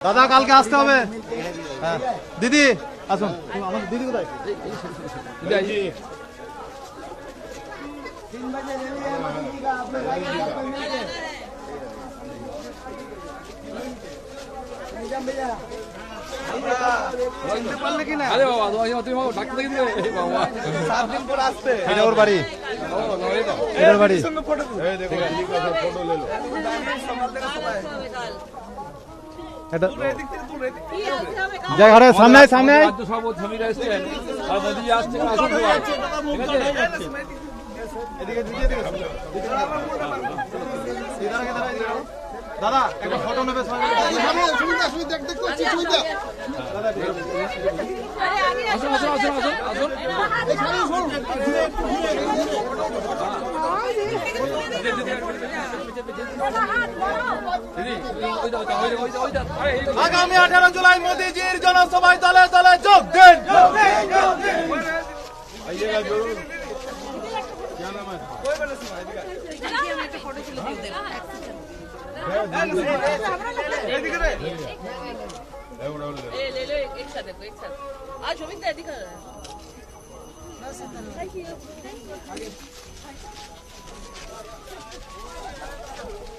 দাদা কালকে আসতে হবে হ্যাঁ দিদি আসুন দিদি কোথায় এটা ওর বাড়ি এটা জয় ঘরের সামনে সামনে। দাদা একটা ফটো নেবে আসুন আসুন আসুন আসুন। আসুন আগামী আঠারো জুলাই মোদীজির জনসভায় দলে দলে যোগ দিন ले ले लो एक एक साथ देखो एक साथ आज शोभित है दिखा সতেরো সেকেন্ড এখনো ইম্পোর্ট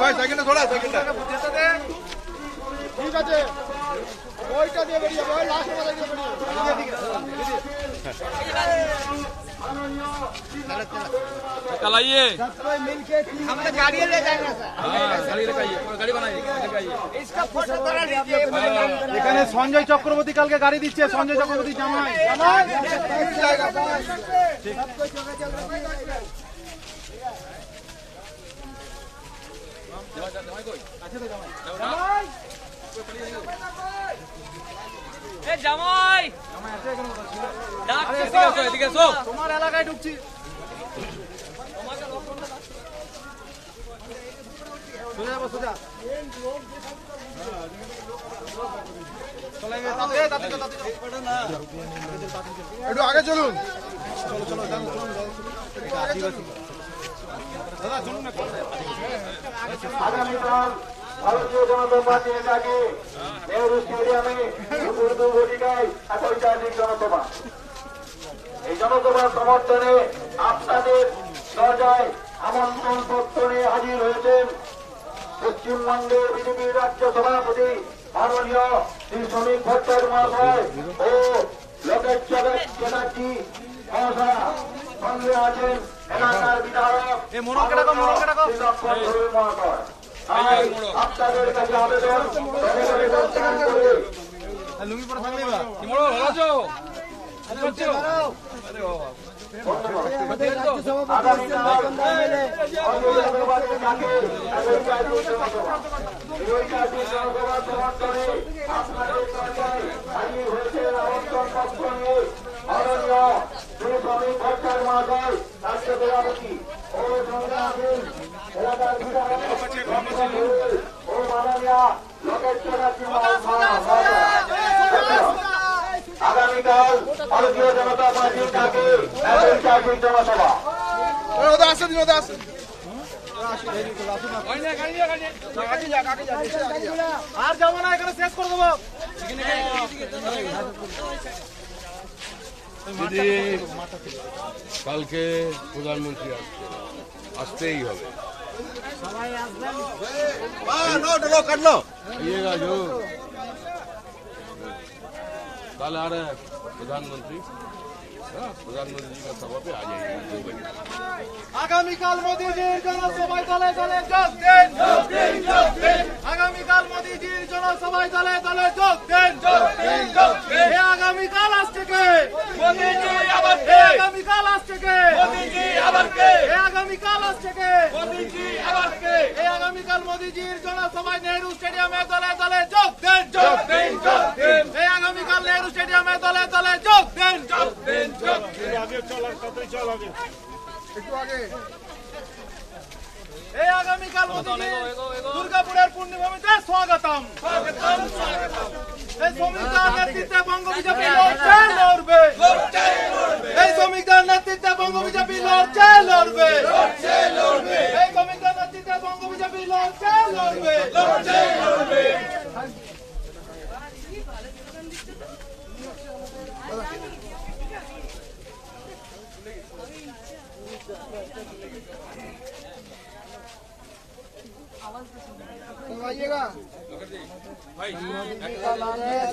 ভাই সাইকেলটা ধরা সাইকেলটা ঠিক আছে। ওইটা দিয়ে বেরিয়ে লাস্ট বেরিয়ে कल आइए हम तो गाड़ी ले जाएंगे हाँ गाड़ी लेकर आइए गाड़ी बनाइए लेकर आइए इसका फोटो करा लीजिए এখানে সঞ্জয় চক্রবর্তী কালকে গাড়ি দিচ্ছে সঞ্জয় চক্রবর্তী জামাই জামাই এ জামাই ডাকছে এদিকে এসো এদিকে এসো তোমার এলাকায় ঢুকছি সোজা যাব সোজা। একটু আগে চলুন। চলো চলো। দাদা আগামীকাল ভারতীয় জনতা পার্টি নেতাকে নেহরু স্টেডিয়ামে দুপুর দু ঘটিকায় ঐতিহাসিক জনসভা। এই জনসভার সমর্থনে আপনাদের দরজায় আমন্ত্রণ পত্র নিয়ে হাজির হয়েছেন পশ্চিমবঙ্গের বিজেপির রাজ্য সভাপতি মাননীয় শ্রী শ্রমিক ভট্টাচার্য মহাশয় ও লোকেশ চ্যাটার্জি মহাশয় সঙ্গে আছেন এলাকার বিধায়ক মহাশয়। আর আপনাদের কাছে আবেদন লুঙ্গি পরে থাকলেই বা কি ভালো আছো? আরে বাবা। রাষ্ট্র সভাপতি ও সঙ্গে আছেন এলাকার বিধায়ক ও মাননীয় লোকেশ চ্যাটার্জি মহাশয় আগামীকাল ভারতীয় জনতা পার্টির ডাকে এক ঐতিহাসিক জনসভা ওদের আসে দিন ওদের আসে গাড়ি নিয়ে গাড়ি নিয়ে গাড়ি নিয়ে আর যাব না এখানে শেষ করে দেবো দিদি কালকে প্রধানমন্ত্রী আসছে আসতেই হবে। ইয়ে তাহলে আর প্রধানমন্ত্রী। আগামীকাল মোদীজির সভাতে আ যাইয়ে আগামী জনসভায় দলে দলে যোগ দেন। যোগ দেন যোগ দেন আগামীকাল কাল জনসভায় দলে দলে যোগ দেন। যোগ দেন যোগ দেন আসছে কে মোদি আবার আগামী কাল আসছে কে আগামীকাল আসছে কে এ আগামীকাল মোদিজির জনসভায় নেহরু স্টেডিয়ামে দলে দলে যোগ দেন যোগ দেন যোগ দেন এ আগামীকাল নেহরু স্টেডিয়ামে দলে দলে যোগ দেন যোগ দেন যোগ দেন এই আগামীকাল মোদিজি দুর্গাপুরের পূর্ণিমামিতে স্বাগতম স্বাগতম স্বাগতম এই শ্রমিকদের নেতৃত্বে বঙ্গ বিজেপি লড়ছে লড়বে এই নেতৃত্বে বঙ্গ বিজেপি লড়ছে লড়বে। এই শ্রমিকদের নেতৃত্বে বঙ্গ বিজেপি লড়ছে লড়বে। মহিলা নেত্রী একদম দান করে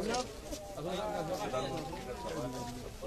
পুরো একদম মহিলা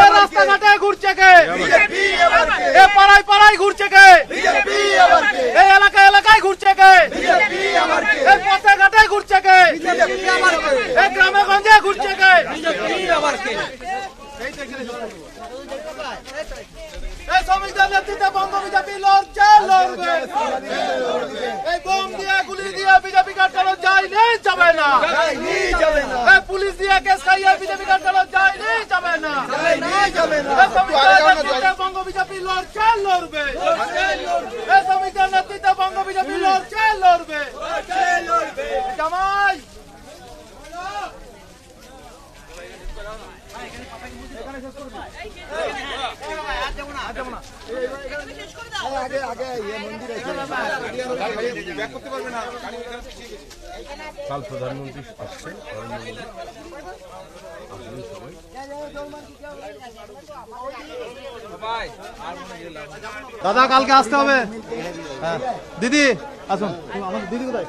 এই রাস্তাঘাটে ঘুরছে কে? এ পাড়ায় পাড়ায় ঘুরছে কে? এই এলাকায় এলাকায় ঘুরছে কে? এই পথে ঘাটে ঘুরছে কে? এই গ্রামে গঞ্জে ঘুরছে কে? এই শ্রমিকদের নেতৃত্বে বঙ্গ বিজেপি লড়ছে, লড়বে। এই বোম দিয়ে, গুলি দিয়ে বিজেপি কাটানো যায়নি, যাবে না। এই পুলিশ দিয়ে কেস খাইয়ে বিজেপি কাটানো যায়নি, যাবে না। বঙ্গ বিজেপি লড়ছে, লড়বে। এই শ্রমিকদের নেতৃত্বে বঙ্গ বিজেপি লড়ছে, লড়বে। জামাই কাল প্রধানমন্ত্রী আসছেন দাদা কালকে আসতে হবে। হ্যাঁ। দিদি আসুন। দিদি কোথায়?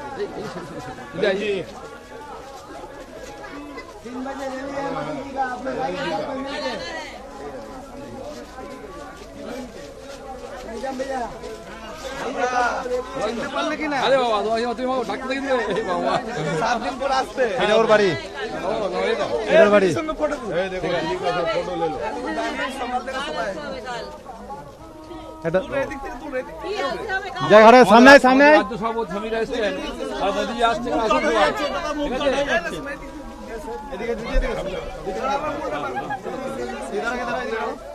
আরে বাবা তোমার তুমি বাবা ডাক্তার দেখে দিবে এই বাবা এটা ওর বাড়ি ও, এই তো। এটার বাড়ি এটা জায়গাটা সামনে আয়, সামনে আয়। রাজ্য সভাপতি স্বামীরা এসছেন আর মোদিজি আসছেন সবাই। ঠিক আছে